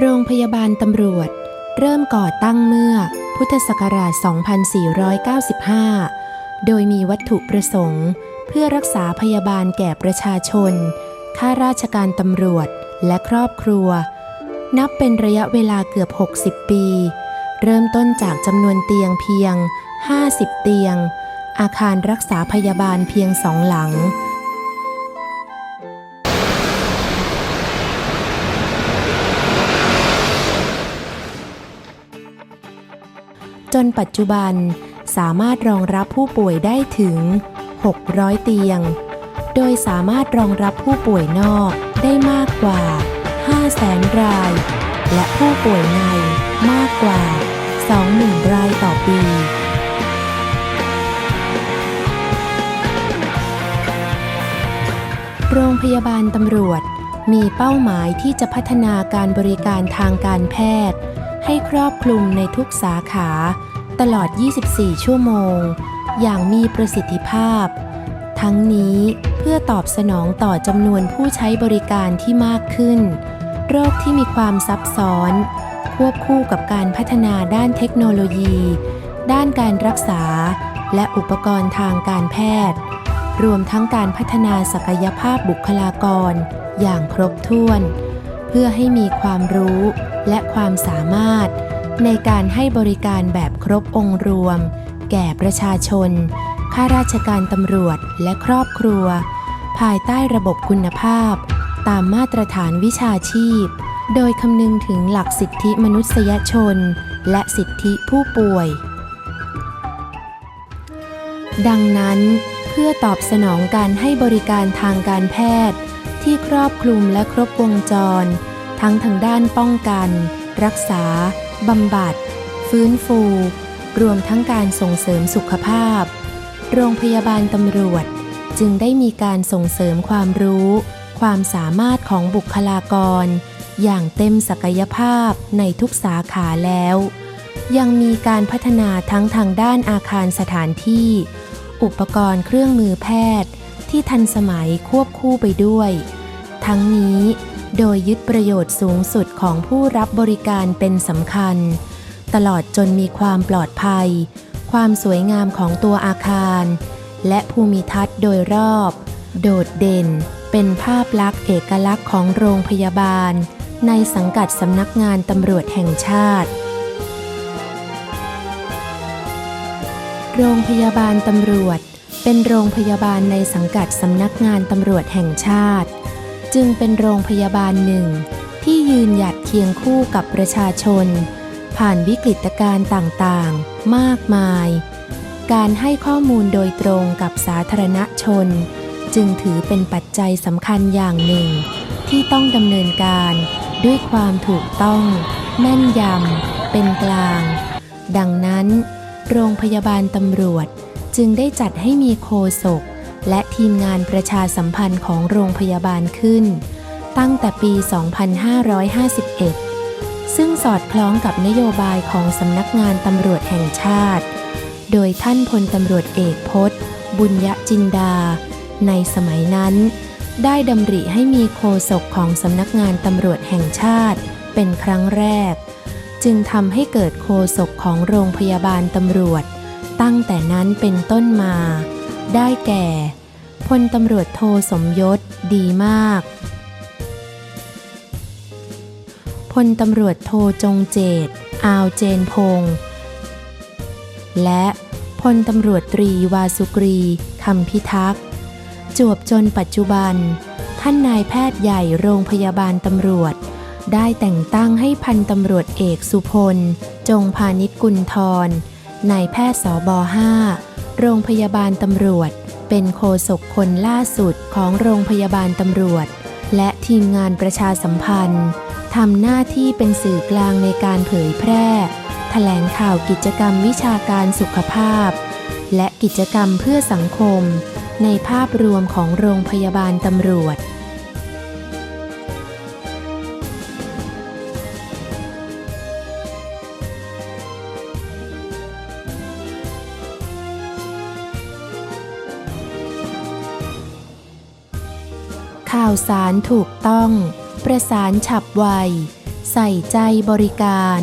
โรงพยาบาลตำรวจ เริ่มก่อตั้งเมื่อพุทธศักราช 2495 โดยมีวัตถุประสงค์ เพื่อรักษาพยาบาลแก่ประชาชน ข้าราชการตำรวจและครอบครัว นับเป็นระยะเวลาเกือบ 60 ปี เริ่มต้นจากจำนวนเตียงเพียง 50 เตียง อาคารรักษาพยาบาลเพียงสองหลัง จนปัจจุบันสามารถรองรับผู้ป่วยได้ถึง 600 เตียง โดยสามารถรองรับผู้ป่วยนอกได้มากกว่า 500,000 ราย และผู้ป่วยในมากกว่า 20,000 รายต่อปีโรงพยาบาลตำรวจมีเป้าหมายที่จะพัฒนาการบริการทางการแพทย์ ให้ครอบคลุมในทุกสาขา ตลอด 24 ชั่วโมง อย่างมีประสิทธิภาพ ทั้งนี้เพื่อตอบสนองต่อจำนวนผู้ใช้บริการที่มากขึ้น โรคที่มีความซับซ้อน ควบคู่กับการพัฒนาด้านเทคโนโลยี ด้านการรักษา และอุปกรณ์ทางการแพทย์ รวมทั้งการพัฒนาศักยภาพบุคลากร อย่างครบถ้วน เพื่อให้มีความรู้ และความสามารถ ในการให้บริการแบบครบองค์รวม แก่ประชาชน ข้าราชการตำรวจและครอบครัว ภายใต้ระบบคุณภาพ ตามมาตรฐานวิชาชีพ โดยคำนึงถึงหลักสิทธิมนุษยชน และสิทธิผู้ป่วย ดังนั้น เพื่อตอบสนองการให้บริการทางการแพทย์ ที่ครอบคลุมและครบวงจร ทั้งทางด้านป้องกัน รักษา บำบัด ฟื้นฟู รวมทั้งการส่งเสริมสุขภาพ โรงพยาบาลตำรวจ จึงได้มีการส่งเสริมความรู้ ความสามารถของบุคลากร อย่างเต็มศักยภาพในทุกสาขาแล้ว ยังมีการพัฒนาทั้งทางด้านอาคารสถานที่ อุปกรณ์เครื่องมือแพทย์ ที่ทันสมัยควบคู่ไปด้วย ทั้งนี้ โดยยึดประโยชน์สูงสุดของผู้รับบริการเป็นสำคัญ ตลอดจนมีความปลอดภัย ความสวยงามของตัวอาคาร และภูมิทัศน์โดยรอบ โดดเด่น เป็นภาพลักษณ์เอกลักษณ์ของโรงพยาบาล ในสังกัดสำนักงานตำรวจแห่งชาติ โรงพยาบาลตำรวจ เป็นโรงพยาบาลในสังกัดสำนักงานตำรวจแห่งชาติ จึงเป็นโรงพยาบาลหนึ่ง ที่ยืนหยัดเคียงคู่กับประชาชน ผ่านวิกฤตการณ์ต่างๆ มากมาย การให้ข้อมูลโดยตรงกับสาธารณชน จึงถือเป็นปัจจัยสำคัญอย่างหนึ่ง ที่ต้องดำเนินการด้วยความถูกต้อง แม่นยำ เป็นกลาง ดังนั้น โรงพยาบาลตำรวจจึงได้จัดให้มีโคศก ทีมงานประชาสัมพันธ์ของโรงพยาบาลขึ้น ตั้งแต่ปี 2551 ซึ่งสอดคล้องกับนโยบายของสำนักงานตำรวจแห่งชาติ โดยท่านพลตำรวจเอกพศบุญยจินดา ในสมัยนั้น ได้ดำริให้มีโคศกของสำนักงานตำรวจแห่งชาติ เป็นครั้งแรก จึงทำให้เกิดโคศกของโรงพยาบาลตำรวจ ตั้งแต่นั้นเป็นต้นมา ได้แก่ พลตำรวจโทสมยศ ดีมาก พลตำรวจโทจงเจตอาวเจนพงษ์และพลตำรวจตรีวาสุกรีคำพิทักษ์จวบจนปัจจุบัน ท่านนายแพทย์ใหญ่โรงพยาบาลตำรวจ ได้แต่งตั้งให้พันตำรวจเอกสุพล จงพาณิชกุลทรนายแพทย์สบ5โรงพยาบาลตำรวจ เป็นโฆษกคนล่าสุดของโรงพยาบาลตำรวจ และทีมงานประชาสัมพันธ์ทำหน้าที่เป็นสื่อกลางในการเผยแพร่แถลงข่าวกิจกรรมวิชาการสุขภาพ และกิจกรรมเพื่อสังคม ในภาพรวมของโรงพยาบาลตำรวจ ข่าวสารถูกต้อง ประสานฉับไว ใส่ใจบริการ